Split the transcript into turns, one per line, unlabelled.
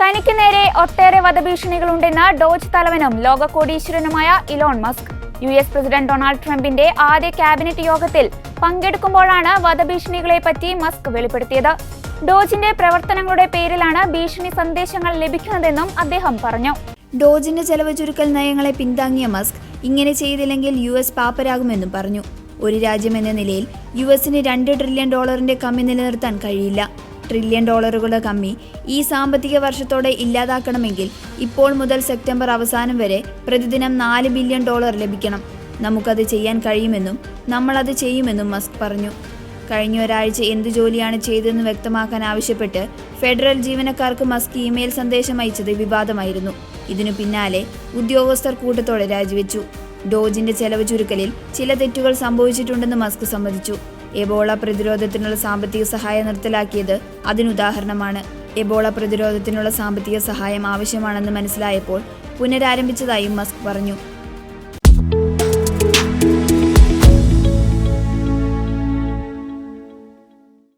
തനിക്ക് നേരെ ഒട്ടേറെ വധഭീഷണികളുണ്ടെന്ന് ഡോജ് തലവനും ലോക കോടീശ്വരനുമായ Elon Musk. U S president Donald ട്രംപിന്റെ ആദ്യ ക്യാബിനറ്റ് യോഗത്തിൽ പങ്കെടുക്കുമ്പോഴാണ് വധഭീഷണികളെ പറ്റി മസ്ക് വെളിപ്പെടുത്തിയത്. ഡോജിന്റെ പ്രവർത്തനങ്ങളുടെ പേരിലാണ് ഭീഷണി സന്ദേശങ്ങൾ ലഭിക്കുന്നതെന്നും അദ്ദേഹം പറഞ്ഞു.
ഡോജിന്റെ ചെലവ് ചുരുക്കൽ നയങ്ങളെ പിന്താങ്ങിയ മസ്ക് ഇങ്ങനെ ചെയ്തില്ലെങ്കിൽ യു എസ് പാപ്പരാകുമെന്നും പറഞ്ഞു. ഒരു രാജ്യമെന്ന നിലയിൽ യു എസിന് രണ്ട് ട്രില്യൺ ഡോളറിന്റെ കമ്മി നിലനിർത്താൻ കഴിയില്ല. ട്രില്യൺ ഡോളറുകളുടെ കമ്മി ഈ സാമ്പത്തിക വർഷത്തോടെ ഇല്ലാതാക്കണമെങ്കിൽ ഇപ്പോൾ മുതൽ സെപ്റ്റംബർ അവസാനം വരെ പ്രതിദിനം നാല് ബില്യൺ ഡോളർ ലഭിക്കണം. നമുക്കത് ചെയ്യാൻ കഴിയുമെന്നും നമ്മളത് ചെയ്യുമെന്നും മസ്ക് പറഞ്ഞു. കഴിഞ്ഞ ഒരാഴ്ച എന്ത് ജോലിയാണ് ചെയ്തതെന്ന് വ്യക്തമാക്കാൻ ആവശ്യപ്പെട്ട് ഫെഡറൽ ജീവനക്കാർക്ക് മസ്ക് ഇമെയിൽ സന്ദേശം അയച്ചത് വിവാദമായിരുന്നു. ഇതിനു പിന്നാലെ ഉദ്യോഗസ്ഥർ കൂട്ടത്തോടെ രാജിവെച്ചു. ഡോജിന്റെ ചെലവ് ചുരുക്കലിൽ ചില തെറ്റുകൾ സംഭവിച്ചിട്ടുണ്ടെന്ന് മസ്ക് സമ്മതിച്ചു. എബോള പ്രതിരോധത്തിനുള്ള സാമ്പത്തിക സഹായം നിർത്തലാക്കിയത് അതിനുദാഹരണമാണ്. എബോള പ്രതിരോധത്തിനുള്ള സാമ്പത്തിക സഹായം ആവശ്യമാണെന്ന് മനസ്സിലായപ്പോൾ പുനരാരംഭിച്ചതായും മസ്ക് പറഞ്ഞു.